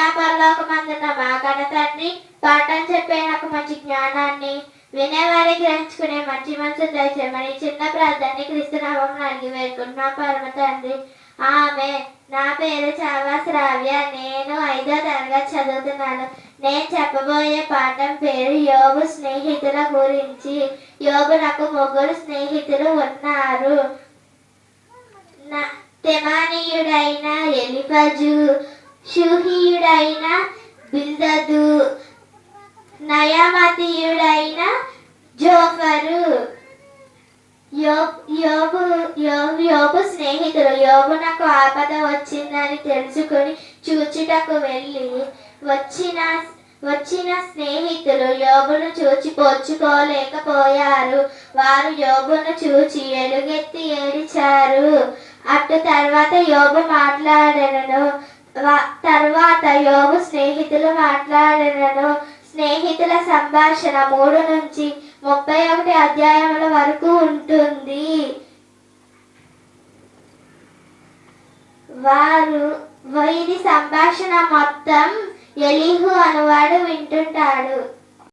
అయ్యా పరలోకమందున్న మా కన్న తండ్రి పాఠం చెప్పే నాకు మంచి జ్ఞానాన్ని వినేవారి గ్రహించుకునే మంచి మనసు దయచేయమని చిన్న ప్రార్థన క్రిస్తునామం అడిగి వేడుకుంటున్నా పరమ తండ్రి. ఆమె నా పేరు చావా శ్రావ్య. నేను ఐదో తరగతి చదువుతున్నాను. నేను చెప్పబోయే పాఠం పేరు యోగు స్నేహితుల గురించి. యోగు నాకు ముగ్గురు స్నేహితులు ఉన్నారు. నా- తెమానీయుడైన ఎలిఫజు షూహీయుడైన బిల్దదు నయమతీయుడైన జోఫరు. యో- యోబు యోగు యోబు స్నేహితులు యోబు నాకు ఆపద వచ్చిందని తెలుసుకుని చూచుటకు వెళ్ళి వచ్చిన వచ్చిన స్నేహితులు యోబును చూచి పోచుకోలేకపోయారు. వారు యోబును చూచి ఎలుగెత్తి ఏడిచారు. అటు తర్వాత యోబు మాట్లాడను తర్వాత యోగు స్నేహితులు మాట్లాడినను. స్నేహితుల సంభాషణ మూడు నుంచి ముప్పై ఒకటి అధ్యాయముల వరకు ఉంటుంది. వారు వీరి సంభాషణ మొత్తం ఎలిహు అనువాడు వింటుంటాడు.